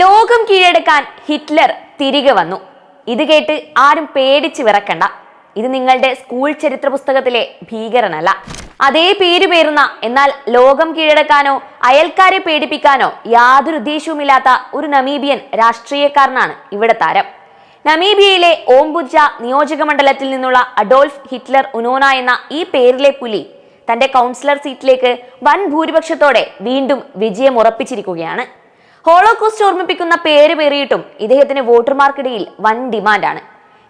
ലോകം കീഴടക്കാൻ ഹിറ്റ്ലർ തിരികെ വന്നു. ഇത് കേട്ട് ആരും പേടിച്ച് വിറക്കണ്ട. ഇത് നിങ്ങളുടെ സ്കൂൾ ചരിത്ര പുസ്തകത്തിലെ ഭീകരനല്ല. അതേ പേര് പേരുന്ന എന്നാൽ ലോകം കീഴടക്കാനോ അയൽക്കാരെ പേടിപ്പിക്കാനോ യാതൊരു ഉദ്ദേശവുമില്ലാത്ത ഒരു നമീബിയൻ രാഷ്ട്രീയക്കാരനാണ് ഇവിടെ താരം. നമീബിയയിലെ ഓംബുജ നിയോജക മണ്ഡലത്തിൽ നിന്നുള്ള അഡോൾഫ് ഹിറ്റ്ലർ ഉനോന എന്ന ഈ പേരിലെ പുലി തന്റെ കൗൺസിലർ സീറ്റിലേക്ക് വൻ ഭൂരിപക്ഷത്തോടെ വീണ്ടും വിജയം ഉറപ്പിച്ചിരിക്കുകയാണ് ഹോളോകോസ്റ്റ് ഓർമ്മിപ്പിക്കുന്ന പേര് പേറിയിട്ടും ഇദ്ദേഹത്തിന് വോട്ടർമാർക്കിടയിൽ വൻ ഡിമാൻഡാണ്.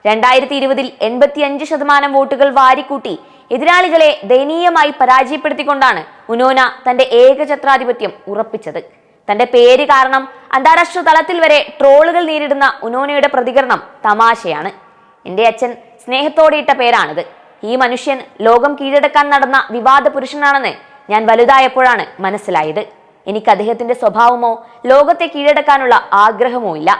രണ്ടായിരത്തി ഇരുപതിൽ എൺപത്തിയഞ്ച് ശതമാനം വോട്ടുകൾ വാരിക്കൂട്ടി എതിരാളികളെ ദയനീയമായി പരാജയപ്പെടുത്തിക്കൊണ്ടാണ് ഉനോന തന്റെ ഏകചത്രാധിപത്യം ഉറപ്പിച്ചത്. തന്റെ പേര് കാരണം അന്താരാഷ്ട്ര തലത്തിൽ വരെ ട്രോളുകൾ നേരിടുന്ന ഉനോനയുടെ പ്രതികരണം തമാശയാണ്. എന്റെ അച്ഛൻ സ്നേഹത്തോടെ ഇട്ട പേരാണിത്. ഈ മനുഷ്യൻ ലോകം കീഴടക്കാൻ നടന്ന വിവാദ പുരുഷനാണെന്ന് ഞാൻ വലുതായപ്പോഴാണ് മനസ്സിലായത്. എനിക്ക് അദ്ദേഹത്തിന്റെ സ്വഭാവമോ ലോകത്തെ കീഴടക്കാനുള്ള ആഗ്രഹമോ ഇല്ല.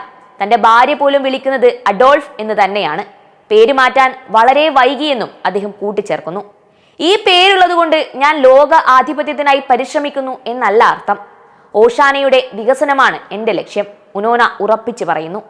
തന്റെ ഭാര്യ പോലും വിളിക്കുന്നത് അഡോൾഫ് എന്ന് തന്നെയാണ്. പേര് മാറ്റാൻ വളരെ വൈകിയെന്നും അദ്ദേഹം കൂട്ടിച്ചേർക്കുന്നു. ഈ പേരുള്ളതുകൊണ്ട് ഞാൻ ലോക ആധിപത്യത്തിനായി പരിശ്രമിക്കുന്നു എന്നല്ല അർത്ഥം. ഓഷാനയുടെ വികസനമാണ് എന്റെ ലക്ഷ്യം ഉനോന ഉറപ്പിച്ചു പറയുന്നു.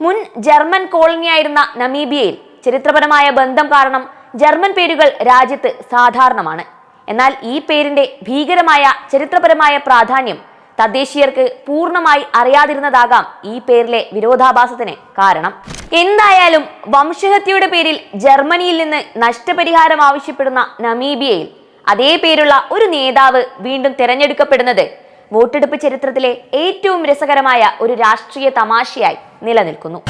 മുൻ ജർമ്മൻ കോളനിയായിരുന്ന നമീബിയയിൽ ചരിത്രപരമായ ബന്ധം കാരണം ജർമ്മൻ പേരുകൾ രാജ്യത്ത് സാധാരണമാണ്. എന്നാൽ ഈ പേരിന്റെ ഭീകരമായ ചരിത്രപരമായ പ്രാധാന്യം തദ്ദേശീയർക്ക് പൂർണമായി അറിയാതിരുന്നതാകാം ഈ പേരിലെ വിരോധാഭാസത്തിന് കാരണം. എന്തായാലും വംശഹത്യയുടെ പേരിൽ ജർമ്മനിയിൽ നിന്ന് നഷ്ടപരിഹാരം ആവശ്യപ്പെടുന്ന നമീബിയയിൽ അതേ പേരുള്ള ഒരു നേതാവ് വീണ്ടും തിരഞ്ഞെടുക്കപ്പെടുന്നത് വോട്ടെടുപ്പ് ചരിത്രത്തിലെ ഏറ്റവും രസകരമായ ഒരു രാഷ്ട്രീയ തമാശയായി നിലനിൽക്കുന്നു.